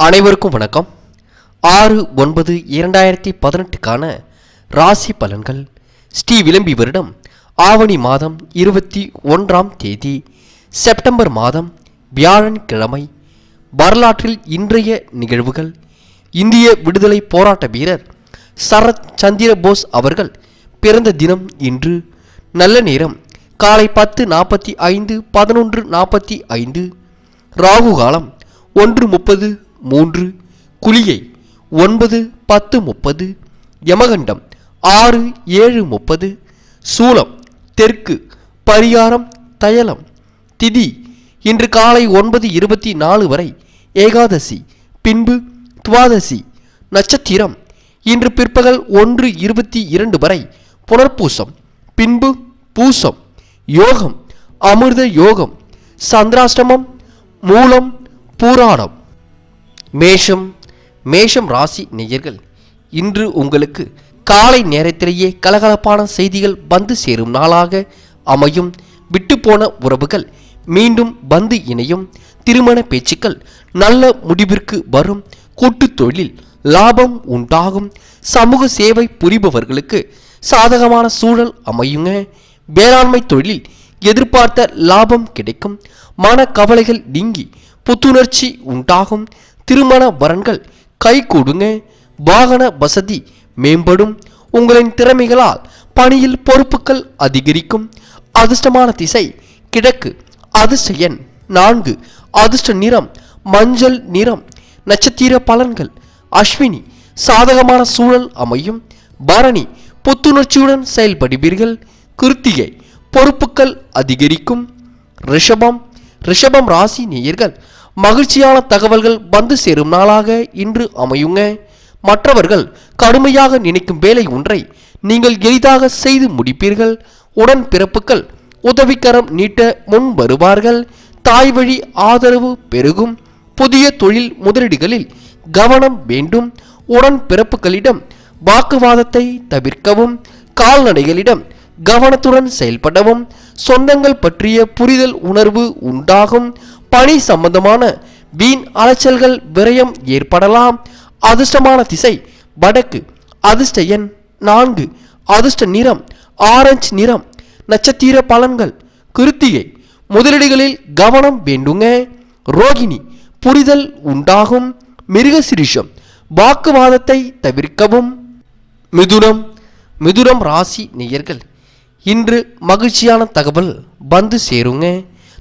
அனைவருக்கும் வணக்கம். ஆறு ஒன்பது இரண்டாயிரத்தி பதினெட்டுக்கான ராசி பலன்கள். ஸ்ரீ விளம்பி வருடம் ஆவணி மாதம் இருபத்தி ஒன்றாம் தேதி. செப்டம்பர் மாதம் வியாழன்கிழமை. வரலாற்றில் இன்றைய நிகழ்வுகள். இந்திய விடுதலை போராட்ட வீரர் சரத் சந்திர போஸ் அவர்கள் பிறந்த தினம் இன்று. நல்ல நேரம். காலை பத்து நாற்பத்தி ஐந்து பதினொன்று நாற்பத்தி ஐந்து. ராகு காலம் ஒன்று முப்பது மூன்று குளியை ஒன்பது பத்து முப்பது யமகண்டம் ஆறு ஏழு முப்பது சூலம் தெற்கு பரிகாரம் தயலம் திதி இன்று காலை ஒன்பது இருபத்தி நாலு வரை ஏகாதசி பின்பு துவாதசி நட்சத்திரம் இன்று பிற்பகல் ஒன்று இருபத்தி இரண்டு வரை புனர்பூசம் பின்பு பூசம் யோகம் அமிர்த யோகம் சந்திராஷ்டமம் மூலம் பூராடம் மேஷம் மேஷம் ராசி நேயர்கள் இன்று உங்களுக்கு காலை நேரத்திலேயே கலகலப்பான செய்திகள் வந்து சேரும் நாளாக அமையும். விட்டுப்போன உறவுகள் மீண்டும் வந்து இணையும். திருமண பேச்சுக்கள் நல்ல முடிவிற்கு வரும். கூட்டு தொழில் லாபம் உண்டாகும். சமூக சேவை புரிபவர்களுக்கு சாதகமான சூழல் அமையுங்க. வேளாண்மை தொழிலில் எதிர்பார்த்த லாபம் கிடைக்கும். மன கவலைகள் நீங்கி புத்துணர்ச்சி உண்டாகும். திருமண வரன்கள் கை கூடுங்க வாகன வசதி மேம்படும். உங்களின் திறமைகளால் பணியில் பொறுப்புகள் அதிகரிக்கும். அதிர்ஷ்டமான திசை கிழக்கு. அதிர்ஷ்ட எண் நான்கு. அதிர்ஷ்ட நிறம் மஞ்சள் நிறம். நட்சத்திர பலன்கள் அஸ்வினி. சாதகமான சூழல் அமையும். பரணி புத்துணர்ச்சியுடன் செயல்படுவீர்கள். கிருத்திகை பொறுப்புகள் அதிகரிக்கும். ரிஷபம். ரிஷபம் ராசி நேயர்கள் மகிழ்ச்சியான தகவல்கள் வந்து சேரும் நாளாக இன்று அமையுங்க. மற்றவர்கள் கடுமையாக நினைக்கும் வேலை ஒன்றை நீங்கள் எளிதாக செய்து முடிப்பீர்கள். உடன் பிறப்புகள் உதவிக்கரம் நீட்ட முன் வருவார்கள். தாய் வழி ஆதரவு பெருகும். புதிய தொழில் முதலீடுகளில் கவனம் வேண்டும். உடன் பிறப்புகளிடம் வாக்குவாதத்தை தவிர்க்கவும். கால்நடைகளிடம் கவனத்துடன் செயல்படவும். சொந்தங்கள் பற்றிய புரிதல் உணர்வு உண்டாகும். பணி சம்பந்தமான வீண் அலைச்சல்கள் விரயம் ஏற்படலாம். அதிர்ஷ்டமான திசை வடக்கு அதிர்ஷ்ட எண் நான்கு அதிர்ஷ்ட நிறம் ஆரஞ்சு நிறம் நட்சத்திர பலன்கள் கிருத்திகை முதலீடுகளில் கவனம் வேண்டுங்க. ரோகிணி புரிதல் உண்டாகும். மிருகசிரிஷம் வாக்குவாதத்தை தவிர்க்கவும். மிதுனம் மிதுரம் ராசி நேயர்கள் இன்று மகிழ்ச்சியான தகவல் வந்து சேருங்க.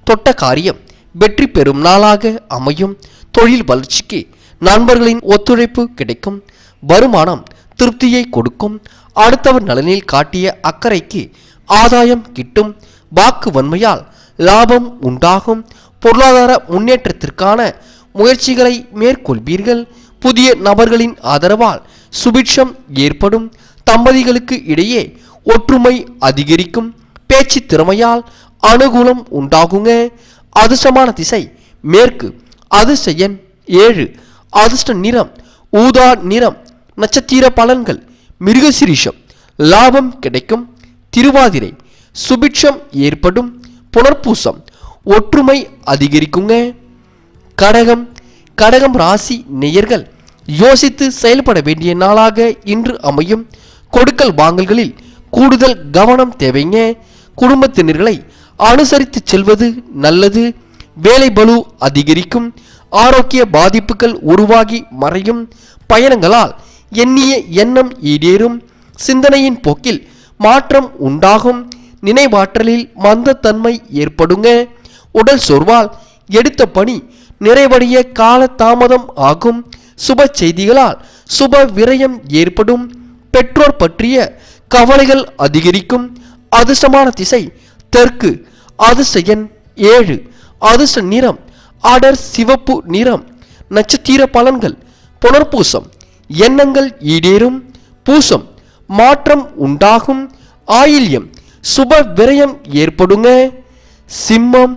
தொட்ட காரியம் வெற்றி பெறும் நாளாக அமையும். தொழில் வளர்ச்சிக்கு நண்பர்களின் ஒத்துழைப்பு கிடைக்கும். வருமானம் திருப்தியை கொடுக்கும். அடுத்தவர் நலனில் காட்டிய அக்கறைக்கு ஆதாயம் கிட்டும். வாக்கு வன்மையால் லாபம் உண்டாகும். பொருளாதார முன்னேற்றத்திற்கான முயற்சிகளை மேற்கொள்வீர்கள். புதிய நபர்களின் ஆதரவால் சுபிட்சம் ஏற்படும். தம்பதிகளுக்கு இடையே ஒற்றுமை அதிகரிக்கும். பேச்சு திறமையால் அனுகூலம் உண்டாகுங்க. அதிர்ஷ்டமான திசை மேற்கு. அதிர்ஷ்ட எண் ஏழு. அதிர்ஷ்ட நிறம் ஊதா நிறம். நட்சத்திர பலன்கள் மிருகசிரிஷம். லாபம் கிடைக்கும். திருவாதிரை. சுபிட்சம் ஏற்படும். புனர்பூசம். ஒற்றுமை அதிகரிக்குங்க. கடகம். கடகம் ராசி நேயர்கள் யோசித்து செயல்பட வேண்டிய நாளாக இன்று அமையும். கொடுக்கல் வாங்கல்களில் கூடுதல் கவனம் தேவைங்க. குடும்பத்தினர்களை அனுசரித்து செல்வது நல்லது. வேலை பலு அதிகரிக்கும். ஆரோக்கிய பாதிப்புகள் உருவாகி மறையும். பயணங்களால் எண்ணிய எண்ணம் ஈடேறும். சிந்தனையின் போக்கில் மாற்றம் உண்டாகும். நினைவாற்றலில் மந்தத்தன்மை ஏற்படுங்க. உடல் சோர்வால் எடுத்த பணி நிறைவடைய கால தாமதம் ஆகும். சுப செய்திகளால் சுப விரயம் ஏற்படும். பெற்றோர் பற்றிய கவலைகள் அதிகரிக்கும். அதிர்ஷ்டமான திசை தெற்கு அதிர்ஷ்ட எண் ஏழு அதிர்ஷ்ட நிறம் அடர் சிவப்பு நிறம் நட்சத்திர பலன்கள் புனர்பூசம் எண்ணங்கள் ஈடேறும் பூசம் மாற்றம் உண்டாகும் ஆயில்யம் சுப விரயம் ஏற்படுங்க. சிம்மம்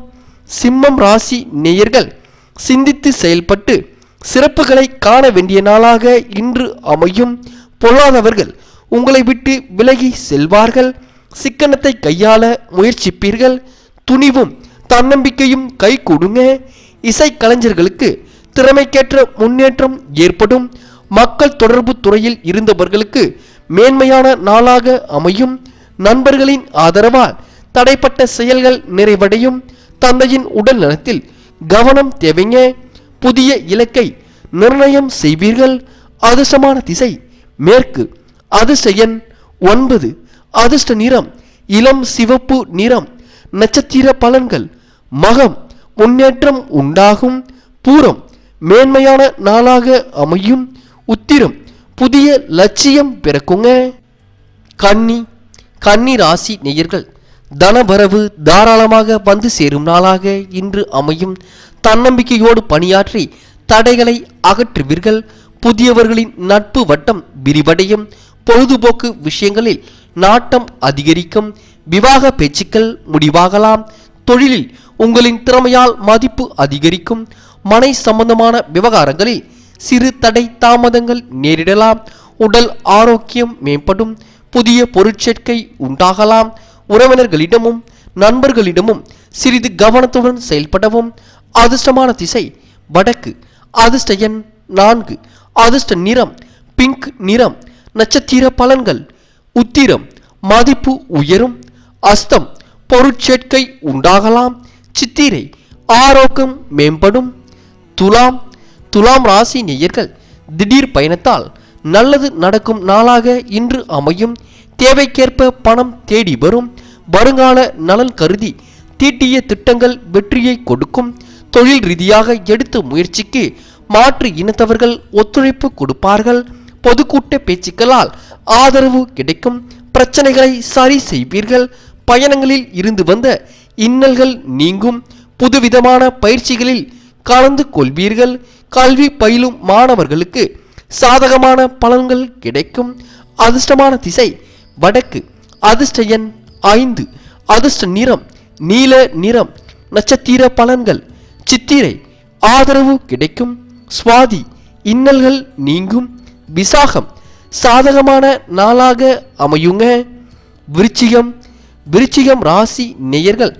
சிம்மம் ராசி நேயர்கள் சிந்தித்து செயல்பட்டு சிறப்புகளை காண வேண்டிய நாளாக இன்று அமையும். பொல்லாதவர்கள் உங்களை விட்டு விலகி செல்வார்கள். சிக்கனத்தை கையாள முயற்சிப்பீர்கள். துணிவும் தன்னம்பிக்கையும் கை கொடுங்க. இசைக்கலைஞர்களுக்கு திறமைக்கேற்ற முன்னேற்றம் ஏற்படும். மக்கள் தொடர்பு துறையில் இருந்தவர்களுக்கு மேன்மையான நாளாக அமையும். நண்பர்களின் ஆதரவால் தடைப்பட்ட செயல்கள் நிறைவடையும். தந்தையின் உடல் நலத்தில் கவனம் தேவைங்க. புதிய இலக்கை நிர்ணயம் செய்வீர்கள். அதிர்ஷ்டமான திசை மேற்கு. அதிர்ஷ்ட எண் ஒன்பது. அதிர்ஷ்ட நிறம் இளம் சிவப்பு நிறம் நட்சத்திர பலன்கள் மகம் முன்னேற்றம் உண்டாகும் பூரம் மேன்மையான நாளாக அமையும் உத்திரம் புதிய லட்சியம் பிறக்குங்க. கன்னி கன்னி ராசி நேயர்கள் தனவரவு தாராளமாக வந்து சேரும் நாளாக இன்று அமையும். தன்னம்பிக்கையோடு பணியாற்றி தடைகளை அகற்றுவீர்கள். புதியவர்களின் நட்பு வட்டம் விரிவடையும். பொழுதுபோக்கு விஷயங்களில் நாட்டம் அதிகரிக்கும். விவாக பேச்சுக்கள் முடிவாகலாம். தொழிலில் உங்களின் திறமையால் மதிப்பு அதிகரிக்கும். மனை சம்பந்தமான விவகாரங்களில் சிறு தடை தாமதங்கள் நேரிடலாம். உடல் ஆரோக்கியம் மேம்படும். புதிய பொருட்சேர்க்கை உண்டாகலாம். உறவினர்களிடமும் நண்பர்களிடமும் சிறிது கவனத்துடன் செயல்படவும். அதிர்ஷ்டமான திசை வடக்கு. அதிர்ஷ்ட எண் நான்கு. அதிர்ஷ்ட நிறம் பிங்க் நிறம். நட்சத்திர பலன்கள். உத்திரம் மதிப்பு உயரும் அஸ்தம் பொருட்சேர்க்கை உண்டாகலாம் சித்திரை ஆரோக்கியம் மேம்படும் துலாம் துலாம் ராசி நேயர்கள் திடீர் பயணத்தால் நல்லது நடக்கும் நாளாக இன்று அமையும். தேவைக்கேற்ப பணம் தேடி வரும். வருங்கால நலன் கருதி தீட்டிய திட்டங்கள் வெற்றியை கொடுக்கும். தொழில் ரீதியாக எடுத்த முயற்சிக்கு மாற்று இனத்தவர்கள் ஒத்துழைப்பு கொடுப்பார்கள். பொதுக்கூட்ட பேச்சுக்களால் ஆதரவு கிடைக்கும். பிரச்சனைகளை சரி செய்வீர்கள். பயணங்களில் இருந்து வந்த இன்னல்கள் நீங்கும். புதுவிதமான பயிற்சிகளில் கலந்து கொள்வீர்கள். கல்வி பயிலும் மாணவர்களுக்கு சாதகமான பலன்கள் கிடைக்கும். அதிர்ஷ்டமான திசை வடக்கு. அதிர்ஷ்ட எண் ஐந்து. அதிர்ஷ்ட நிறம் நீல நிறம். நட்சத்திர பலன்கள் சித்திரை. ஆதரவு கிடைக்கும். சுவாதி இன்னல்கள் நீங்கும். விசாகம் சாதகமான நாளாக அமையுங்க. விருச்சிகம் விருச்சிகம் ராசி நேயர்கள்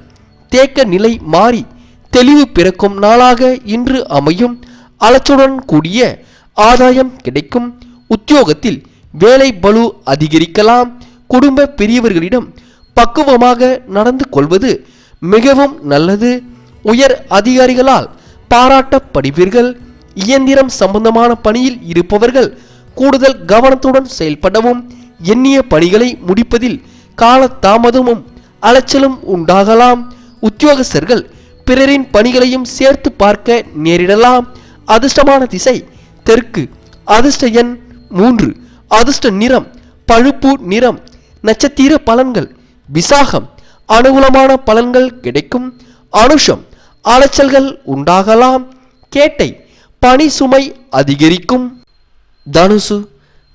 தேக்க நிலை மாறி தெளிவு பிறக்கும் நாளாக இன்று அமையும். அலச்சுடன் கூடிய ஆதாயம் கிடைக்கும். உத்தியோகத்தில் வேலை பலு அதிகரிக்கலாம். குடும்ப பெரியவர்களிடம் பக்குவமாக நடந்து கொள்வது மிகவும் நல்லது. உயர் அதிகாரிகளால் பாராட்டப்படுவீர்கள். இயந்திரம் சம்பந்தமான பணியில் இருப்பவர்கள் கூடுதல் கவனத்துடன் செயல்படவும். எண்ணிய பணிகளை முடிப்பதில் கால தாமதமும் அலைச்சலும் உண்டாகலாம். உத்தியோகஸ்தர்கள் பிறரின் பணிகளையும் சேர்த்து பார்க்க நேரிடலாம். அதிர்ஷ்டமான திசை தெற்கு. அதிர்ஷ்ட எண் மூன்று. அதிர்ஷ்ட நிறம் பழுப்பு நிறம். நட்சத்திர பலன்கள் விசாகம். அனுகூலமான பலன்கள் கிடைக்கும். அனுஷம் அலைச்சல்கள் உண்டாகலாம். கேட்டை பணி சுமை அதிகரிக்கும். தனுசு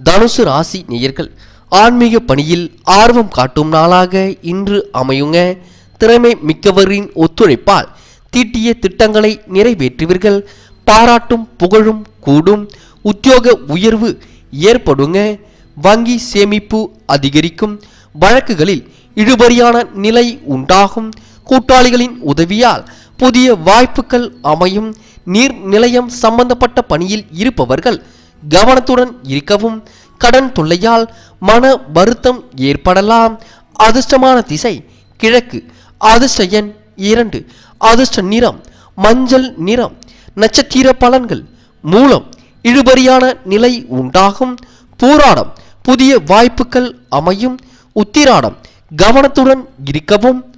தனுசு ராசி நேயர்கள் ஆன்மீக பணியில் ஆர்வம் காட்டும் நாளாக இன்று அமையுங்க. திறமை மிக்கவரின் ஒத்துழைப்பால் தீட்டிய திட்டங்களை நிறைவேற்றுவீர்கள். பாராட்டும் புகழும் கூடும். உத்தியோக உயர்வு ஏற்படுங்க. வங்கி சேமிப்பு அதிகரிக்கும். வழக்குகளில் இழுபறியான நிலை உண்டாகும். கூட்டாளிகளின் உதவியால் புதிய வாய்ப்புகள் அமையும். நீர் நிலையம் சம்பந்தப்பட்ட பணியில் இருப்பவர்கள் கவனத்துடன் இருக்கவும் கடன் தொல்லையால் மன வருத்தம் ஏற்படலாம். அதிர்ஷ்டமான திசை கிழக்கு. அதிர்ஷ்ட எண் இரண்டு. அதிர்ஷ்ட நிறம் மஞ்சள் நிறம். நட்சத்திர பலன்கள் மூலம் இழுபறியான நிலை உண்டாகும். பூராடம் புதிய வாய்ப்புகள் அமையும். உத்திராடம் கவனத்துடன் இருக்கவும்.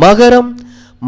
மகரம்.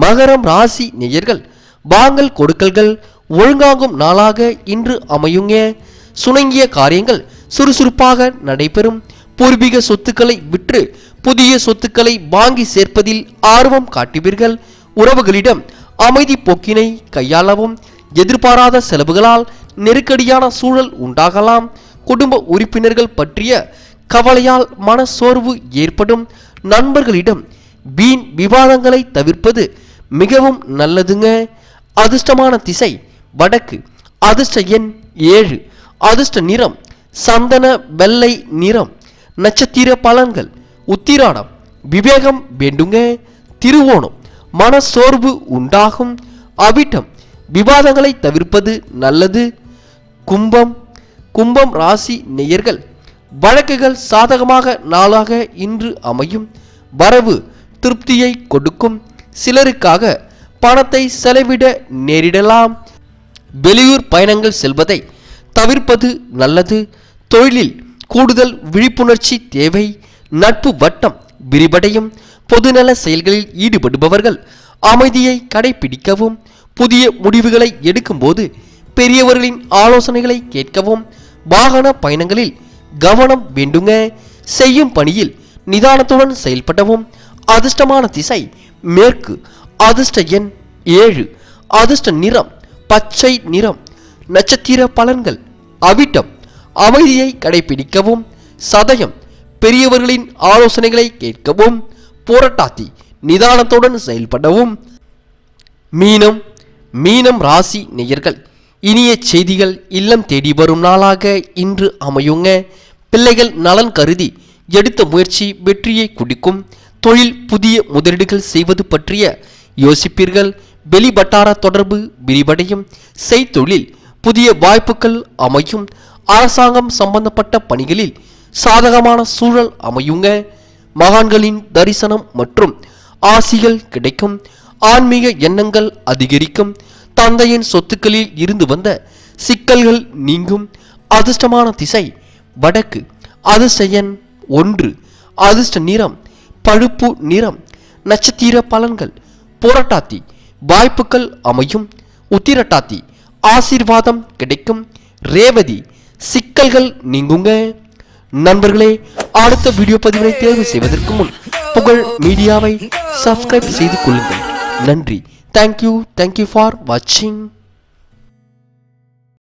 மகரம் ராசி நேயர்கள் வாங்கல் கொடுக்கல்கள் ஒழுங்காகும் நாளாக இன்று அமையுங்க. சுணங்கிய காரியங்கள் சுறுசுறுப்பாக நடைபெறும். பூர்வீக சொத்துக்களை விற்று புதிய சொத்துக்களை வாங்கி சேர்ப்பதில் ஆர்வம் காட்டுவீர்கள். உறவுகளிடம் அமைதி போக்கினை கையாளவும். எதிர்பாராத செலவுகளால் நெருக்கடியான சூழல் உண்டாகலாம். குடும்ப உறுப்பினர்கள் பற்றிய கவலையால் மனசோர்வு ஏற்படும். நண்பர்களிடம் வீண் விவாதங்களை தவிர்ப்பது மிகவும் நல்லதுங்க. அதிர்ஷ்டமான திசை வடக்கு. அதிர்ஷ்ட எண் ஏழு. அதிர்ஷ்ட நிறம் சந்தன வெள்ளை நிறம் நட்சத்திர பலன்கள் உத்திராடம் விவேகம் வேண்டுங்க திருவோணம் மன சோர்வு உண்டாகும் அவிட்டம் விவாதங்களை தவிர்ப்பது நல்லது கும்பம் கும்பம் ராசி நேயர்கள் வழக்குகள் சாதகமாக நாளாக இன்று அமையும் வரவு திருப்தியை கொடுக்கும் சிலருக்காக பணத்தை செலவிட நேரிடலாம் வெளியூர் பயணங்கள் செல்வதை தவிர்ப்பது நல்லது. தொழிலில் கூடுதல் விழிப்புணர்ச்சி தேவை. நட்பு வட்டம் விரிவடையும். பொதுநல செயல்களில் ஈடுபடுபவர்கள் அமைதியை கடைபிடிக்கவும். புதிய முடிவுகளை எடுக்கும்போது பெரியவர்களின் ஆலோசனைகளை கேட்கவும். வாகன பயணங்களில் கவனம் வேண்டுங்க. செய்யும் பணியில் நிதானத்துடன் செயல்படவும். அதிர்ஷ்டமான திசை மேற்கு. அதிர்ஷ்ட எண் ஏழு. அதிர்ஷ்ட நிறம் பச்சை நிறம். நட்சத்திர பலன்கள். அவிட்டம் அமைதியை கடைபிடிக்கவும் சதயம் பெரியவர்களின் ஆலோசனைகளை கேட்கவும் போராட்டாத்தி நிதானத்துடன் செயல்படவும். மீனம் மீனம் ராசி நேயர்கள் இனிய செய்திகள் இல்லம் தேடி வரும் நாளாக இன்று அமையுங்க. பிள்ளைகள் நலன் கருதி எடுத்த முயற்சி வெற்றியை குடிக்கும். தொழில் புதிய முதலீடுகள் செய்வது பற்றிய யோசிப்பீர்கள். வெளிவட்டார தொடர்பு விரிவடையும். செய்தொழில் புதிய வாய்ப்புகள் அமையும். அரசாங்கம் சம்பந்தப்பட்ட பணிகளில் சாதகமான சூழல் அமையுங்க. மகான்களின் தரிசனம் மற்றும் ஆசிகள் கிடைக்கும். ஆன்மீக எண்ணங்கள் அதிகரிக்கும். தந்தையின் சொத்துக்களில் இருந்து வந்த சிக்கல்கள் நீங்கும். அதிர்ஷ்டமான திசை வடக்கு. அதிர்ஷ்ட எண் ஒன்று. அதிர்ஷ்ட நிறம் பழுப்பு நிறம். நட்சத்திர பலன்கள் புரட்டாத்தி வாய்ப்புகள் அமையும். உத்திரட்டாத்தி ஆசீர்வாதம் கிடைக்கும். ரேவதி சிக்கல்கள் நீங்குங்க. நண்பர்களே அடுத்த வீடியோ பதிவினை தேர்வு செய்வதற்கு முன் புகழ் மீடியாவை சப்ஸ்கிரைப் செய்து கொள்ளுங்கள். நன்றி. தேங்க்யூ தேங்க்யூ ஃபார் வாட்சிங்